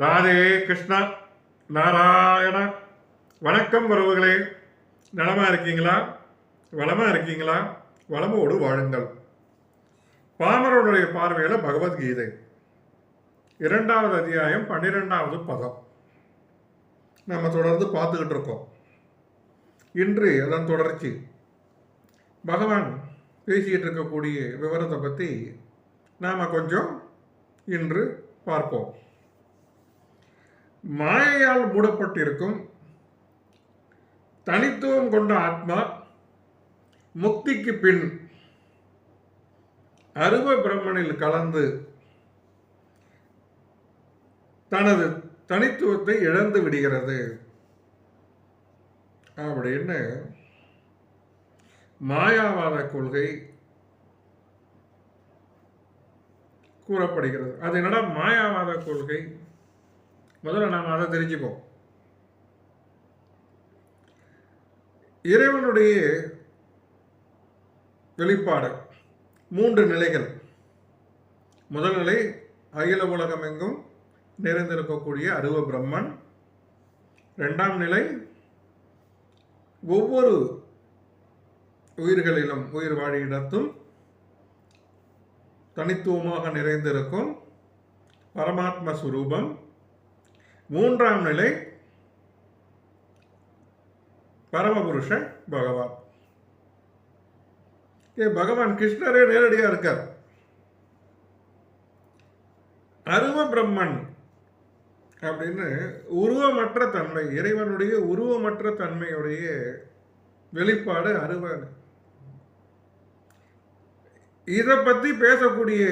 ராதே கிருஷ்ணா நாராயண. வணக்கம் உறவுகளே. நலமா இருக்கீங்களா? வளமா இருக்கீங்களா? வளமோடு வாழுங்கள். பாமரனுடைய பார்வையில் பகவத்கீதை. இரண்டாவது அத்தியாயம் பன்னிரெண்டாவது பதம். நம்ம தொடர்ந்து பார்த்துக்கிட்டு இருக்கோம். இன்று அதன் தொடர்ச்சி. பகவான் பேசிக்கிட்டு இருக்கக்கூடிய விவரத்தை பற்றி நாம் கொஞ்சம் இன்று பார்ப்போம். மாயையால் மூடப்பட்டிருக்கும். தனித்துவம் கொண்ட ஆத்மா முக்திக்கு பின் அருவ பிரம்மனில் கலந்து தனது தனித்துவத்தை இழந்து விடுகிறது. அப்படின்னு மாயாவாத கொள்கை கூறப்படுகிறது. அது என்னடா? மாயாவாத கொள்கை. முதல்ல நாம் அதை தெரிஞ்சுப்போம். இறைவனுடைய வெளிப்பாடு மூன்று நிலைகள். முதல் நிலை அகில உலகம் எங்கும் நிறைந்திருக்கக்கூடிய அருவ பிரம்மன். ரெண்டாம் நிலை ஒவ்வொரு உயிர்களிலும் உயிர் வாழியிடத்தும் தனித்துவமாக நிறைந்திருக்கும் பரமாத்ம சுரூபம். மூன்றாம் நிலை பரமபுருஷ பகவான். ஏ பகவான் கிருஷ்ணரே நேரடியா இருக்கார். அருவ பிரம்மன் அப்படின்னு உருவமற்ற தன்மை இறைவனுடைய உருவமற்ற தன்மையுடைய வெளிப்பாடு அருவ. இதை பற்றி பேசக்கூடிய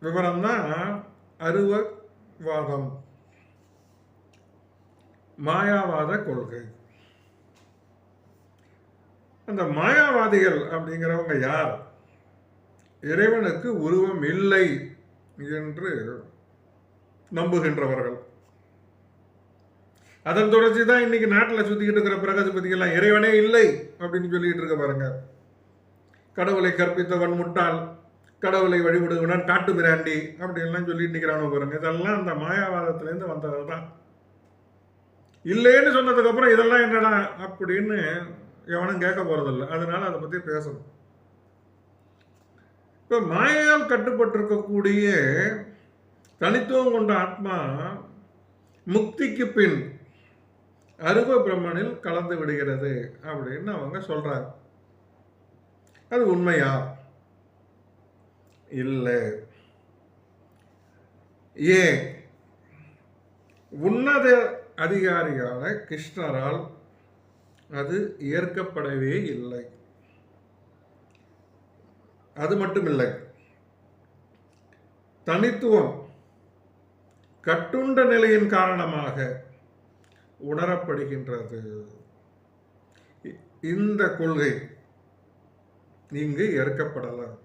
விவரம் தான் அருவவாதம் மாயாவாத கொள்கை. அந்த மாயாவாதிகள் அப்படிங்கிறவங்க யார்? இறைவனுக்கு உருவம் இல்லை என்று நம்புகின்றவர்கள். அதன் தொடர்ச்சி தான் இன்னைக்கு நாட்டில் சுற்றிக்கிட்டு இருக்கிற பிரகதிபதிகள்லாம் இறைவனே இல்லை அப்படின்னு சொல்லிட்டு இருக்க பாருங்க. கடவுளை கற்பித்தவன் முட்டாள் கடவுளை வழிபடுவன் காட்டு மிராண்டி அப்படின்லாம் சொல்லிட்டு நிற்கிறானோ பாருங்க. இதெல்லாம் அந்த மாயாவாதத்துலேருந்து வந்தது தான் இல்லைன்னு சொன்னதுக்கப்புறம் இதெல்லாம் என்னடா அப்படின்னு எவனும் கேட்க போறதில்லை. அதனால அதை பத்தி பேசணும். இப்போ மாயால் கட்டுப்பட்டிருக்கக்கூடிய தனித்துவம் கொண்ட ஆத்மா முக்திக்கு பின் அருவ பிரம்மனில் கலந்து விடுகிறது அப்படின்னு அவங்க சொல்றாங்க. அது உண்மையா? இல்லை. ஏன்? உன்னத அதிகாரியான கிருஷ்ணரால் அது ஏற்கப்படவே இல்லை. அது மட்டுமில்லை. தனித்துவம் கட்டுண்ட நிலையின் காரணமாக உணரப்படுகின்றது. இந்த கொள்கை இங்கு ஏற்கப்படலாம்.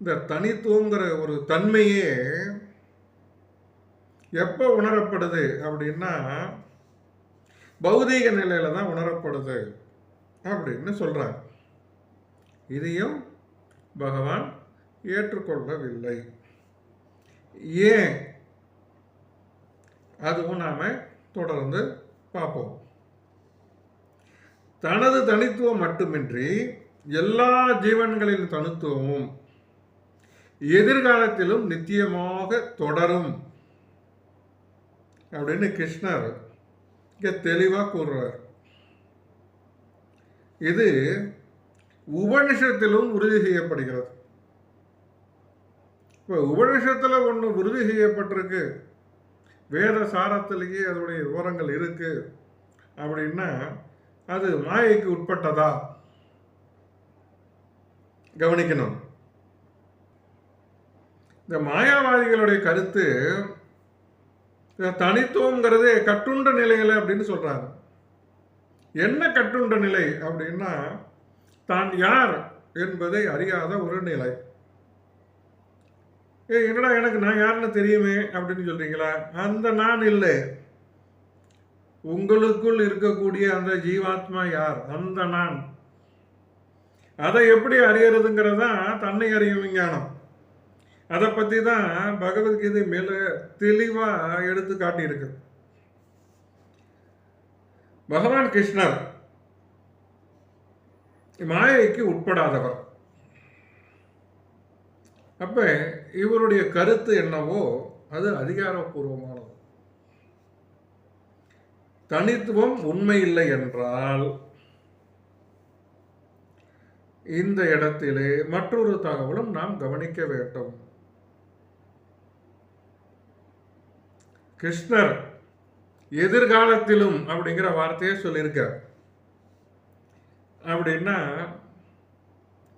இந்த தனித்துவங்கிற ஒரு தன்மையே எப்போ உணரப்படுது அப்படின்னா பௌதீக நிலையில தான் உணரப்படுது அப்படின்னு சொல்கிறாங்க இதையும் பகவான் ஏற்றுக்கொள்ளவில்லை. ஏன்? அதுவும் நாம் தொடர்ந்து பார்ப்போம். தனது தனித்துவம் மட்டுமின்றி எல்லா ஜீவன்களின் தனித்துவமும் எதிர்காலத்திலும் நித்தியமாக தொடரும். அப்படின்னு கிருஷ்ணர் இங்கே தெளிவாக கூறுறார். இது உபனிஷத்திலும் உறுதி செய்யப்படுகிறது. இப்போ உபனிஷத்தில் ஒன்று உறுதி செய்யப்பட்டிருக்கு. வேத சாரத்திலேயே அதனுடைய விவரங்கள் இருக்கு. அப்படின்னா அது மாயைக்கு உட்பட்டதா? கவனிக்கணும். இந்த மாயாவாதிகளுடைய கருத்து தனித்துவங்கிறது கட்டுண்ட நிலையில அப்படின்னு சொல்றாங்க. என்ன கட்டுண்ட நிலை அப்படின்னா தான் யார் என்பதை அறியாத ஒரு நிலை. ஏ என்னடா எனக்கு நான் யாருன்னு தெரியுமே அப்படின்னு சொல்றீங்களா? அந்த நான் இல்லை. உங்களுக்குள் இருக்கக்கூடிய அந்த ஜீவாத்மா யார்? அந்த நான். அதை எப்படி அறியறதுங்கிறதான் தன்னை அறியும் விஞ்ஞானம். அதை பற்றி தான் பகவத்கீதை மேலே தெளிவாக எடுத்து காட்டியிருக்கு. பகவான் கிருஷ்ணர் மாயைக்கு உட்படாதவர். அப்ப இவருடைய கருத்து என்னவோ அது அதிகாரப்பூர்வமானது. தனித்துவம் உண்மை இல்லை என்றால் இந்த இடத்திலே மற்றொரு தகவலும் நாம் கவனிக்க வேண்டும். கிருஷ்ணர் எதிர்காலத்திலும் அப்படிங்கிற வார்த்தையை சொல்லியிருக்கார். அப்படின்னா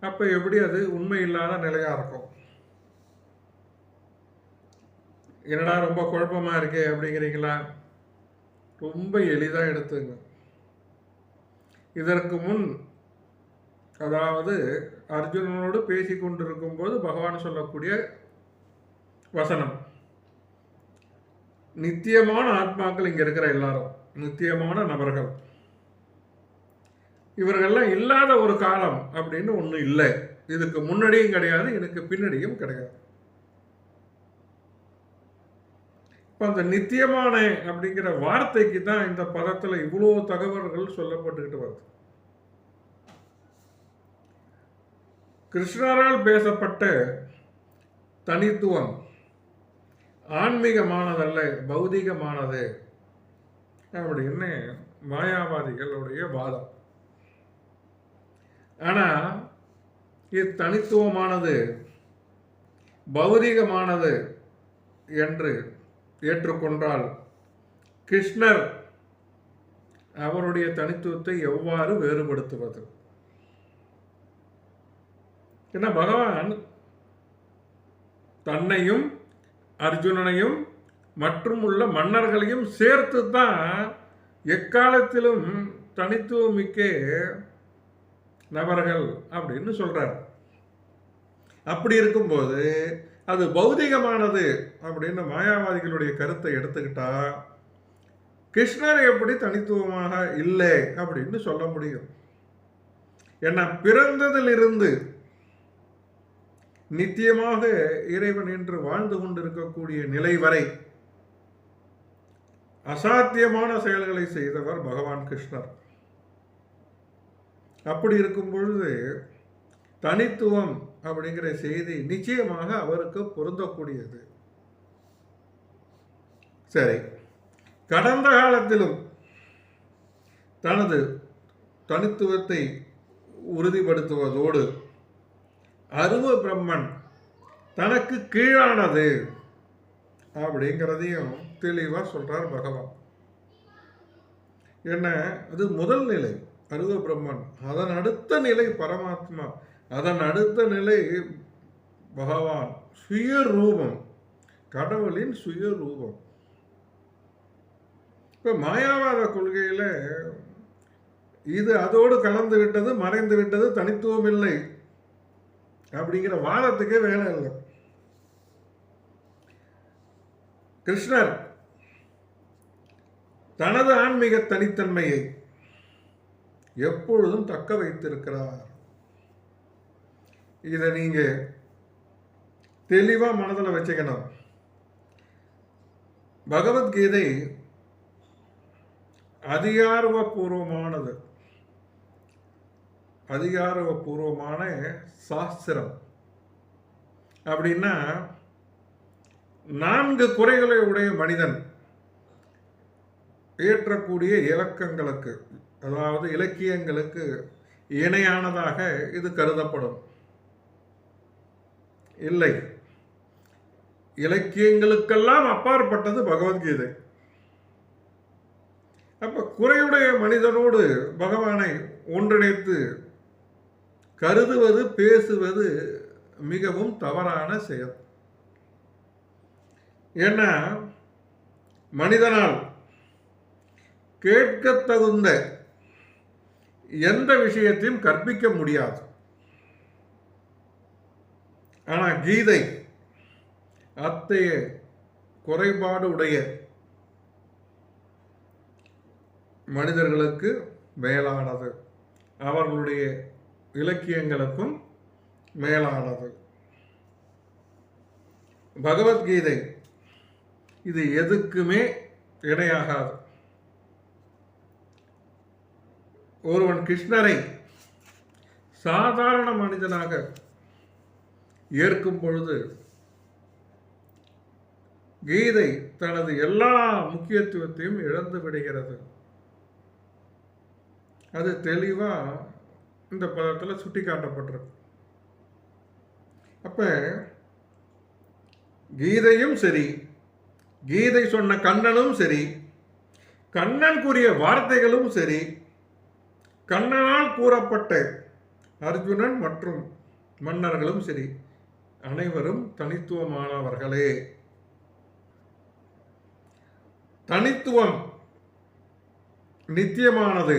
அப்போ எப்படி அது உண்மை இல்லாத நிலையாக இருக்கும்? என்னடா ரொம்ப குழப்பமாக இருக்கே அப்படிங்கிறீங்களா? ரொம்ப எளிதாக எடுத்துங்க. இதற்கு முன் அதாவது அர்ஜுனனோடு பேசி கொண்டிருக்கும் போது பகவான் சொல்லக்கூடிய வசனம். நித்தியமான ஆத்மாக்கள் இங்க இருக்கிற எல்லாரும் நித்தியமான நபர்கள். இவர்கள்லாம் இல்லாத ஒரு காலம் அப்படின்னு ஒன்றும் இல்லை. இதுக்கு முன்னாடியும் கிடையாது எனக்கு பின்னாடியும் கிடையாது. இப்போ அந்த நித்தியமான அப்படிங்கிற வார்த்தைக்கு தான் இந்த பதத்தில் இவ்வளோ தகவல்கள் சொல்லப்பட்டுக்கிட்டு வருது. கிருஷ்ணரால் பேசப்பட்ட தனித்துவம் ஆன்மீகமானதல்ல பௌதிகமானது. அப்படின்னு மாயாவாதிகளுடைய வாதம். ஆனால் இது தனித்துவமானது பௌதிகமானது என்று ஏற்றுக்கொண்டால் கிருஷ்ணர் அவருடைய தனித்துவத்தை எவ்வாறு வேறுபடுத்துவது? ஏன்னா பகவான் தன்னையும் அர்ஜுனனையும் மற்றும் உள்ள மன்னர்களையும் சேர்த்து தான் எக்காலத்திலும் தனித்துவமிக்க நபர்கள் அப்படின்னு சொல்றார். அப்படி இருக்கும்போது அது பௌதிகமானது அப்படின்னு மாயாவாதிகளுடைய கருத்தை எடுத்துக்கிட்டா கிருஷ்ணர் எப்படி தனித்துவமாக இல்லை அப்படின்னு சொல்ல முடியும். ஏன்னா பிறந்ததிலிருந்து நித்தியமாக இறைவன் என்று வாழ்ந்து கொண்டிருக்கக்கூடிய நிலை வரை அசாத்தியமான செயல்களை செய்தவர் பகவான் கிருஷ்ணர். அப்படி இருக்கும் பொழுது தனித்துவம் அப்படிங்கிற செய்தி நிச்சயமாக அவருக்கு பொருந்தக்கூடியது. சரி கடந்த காலத்திலும் தனது தனித்துவத்தை உறுதிப்படுத்துவதோடு அருவ பிரம்மன் தனக்கு கீழானது அப்படிங்கிறதையும் தெளிவாக சொல்கிறார் பகவான். என்ன? அது முதல் நிலை. அருவ பிரம்மன் அதன் அடுத்த நிலை பரமாத்மா. அதன் அடுத்த நிலை பகவான். சுயரூபம். கடவுளின் சுயரூபம். இப்போ மாயாவாத கொள்கையில் இது அதோடு கலந்து விட்டது மறைந்து விட்டது தனித்துவம் இல்லை அப்படிங்கிற வாதத்துக்கே வேலை இல்லை. கிருஷ்ணர் தனது ஆன்மீக தனித்தன்மையை எப்பொழுதும் தக்க வைத்திருக்கிறார். இதை நீங்க தெளிவா மனதில் வச்சுக்கணும். பகவத்கீதை அதிகாரபூர்வமானது. அதிகாரபூர்வமான சாஸ்திரம். அப்படின்னா நான்கு குறைகளை உடைய மனிதன் ஏற்றக்கூடிய இலக்கங்களுக்கு அதாவது இலக்கியங்களுக்கு இணையானதாக இது கருதப்படும். இல்லை. இலக்கியங்களுக்கெல்லாம் அப்பாற்பட்டது பகவத்கீதை. அப்ப குறையுடைய மனிதனோடு பகவானை ஒன்றிணைத்து கருதுவது பேசுவது மிகவும் தவறான செயல். ஏன்னா மனிதனால் கேட்க தகுந்த எந்த விஷயத்தையும் கற்பிக்க முடியாது. ஆனால் கீதை அத்தைய குறைபாடு உடைய மனிதர்களுக்கு மேலானது. அவர்களுடைய இலக்கியங்களுக்கும் மேலானது. பகவத்கீதை இது எதுக்குமே இணையாகாது. ஒருவன் கிருஷ்ணரை சாதாரண மனிதனாக ஏற்கும் பொழுது கீதை தனது எல்லா முக்கியத்துவத்தையும் இழந்து விடுகிறது. அது தெளிவாக இந்த பதத்தில் சுட்டி காட்டப்பட்டிருக்கு. அப்போ கீதையும் சரி கீதை சொன்ன கண்ணனும் சரி கண்ணன் கூறிய வார்த்தைகளும் சரி கண்ணனால் கூறப்பட்ட அர்ஜுனன் மற்றும் மன்னர்களும் சரி அனைவரும் தனித்துவமானவர்களே. தனித்துவம் நித்தியமானது.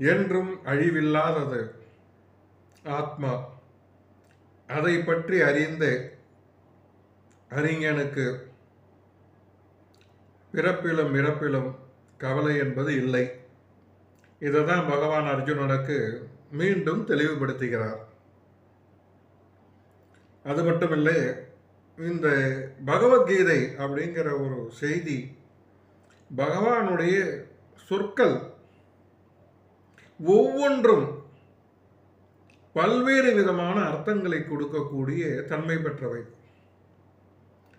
என்றும் அழிவில்லாதது. ஆத்மா அதை பற்றி அறிந்து அறிஞனுக்கு பிறப்பிலும் இறப்பிலும் கவலை என்பது இல்லை. இதை தான் பகவான் அர்ஜுனனுக்கு மீண்டும் தெளிவுபடுத்துகிறார். அது மட்டுமில்லை இந்த பகவத்கீதை அப்படிங்கிற ஒரு செய்தி பகவானுடைய சொற்கள் ஒவ்வொன்றும் பல்வேறு விதமான அர்த்தங்களை கொடுக்கக்கூடிய தன்மை பெற்றவை.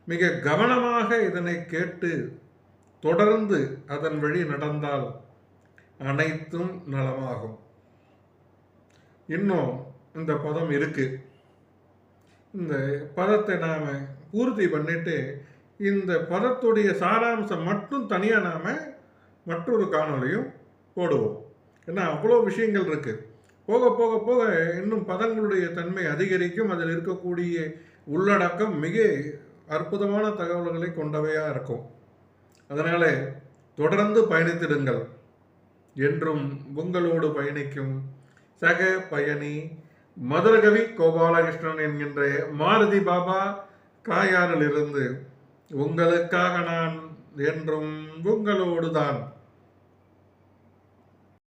மிக கவனமாக இதனை கேட்டு தொடர்ந்து அதன் வழி நடந்தால் அனைத்தும் நலமாகும். இன்னும் இந்த பதம் இருக்கு. இந்த பதத்தை நாம் பூர்த்தி பண்ணிட்டு இந்த பதத்துடைய சாராம்சம் மட்டும் தனியாக நாம் மற்றொரு காணொலியும் போடுவோம். ஏன்னா அவ்வளோ விஷயங்கள் இருக்குது போக போக போக இன்னும் பதங்களுடைய தன்மை அதிகரிக்கும். அதில் இருக்கக்கூடிய உள்ளடக்கம் மிக அற்புதமான தகவல்களை கொண்டவையாக இருக்கும். அதனால் தொடர்ந்து பயணித்திடுங்கள். என்றும் உங்களோடு பயணிக்கும் சக பயணி மதுரகவி கோபாலகிருஷ்ணன் என்கின்ற மாருதி பாபா காயாரிலிருந்து உங்களுக்காக நான் என்றும் உங்களோடு தான்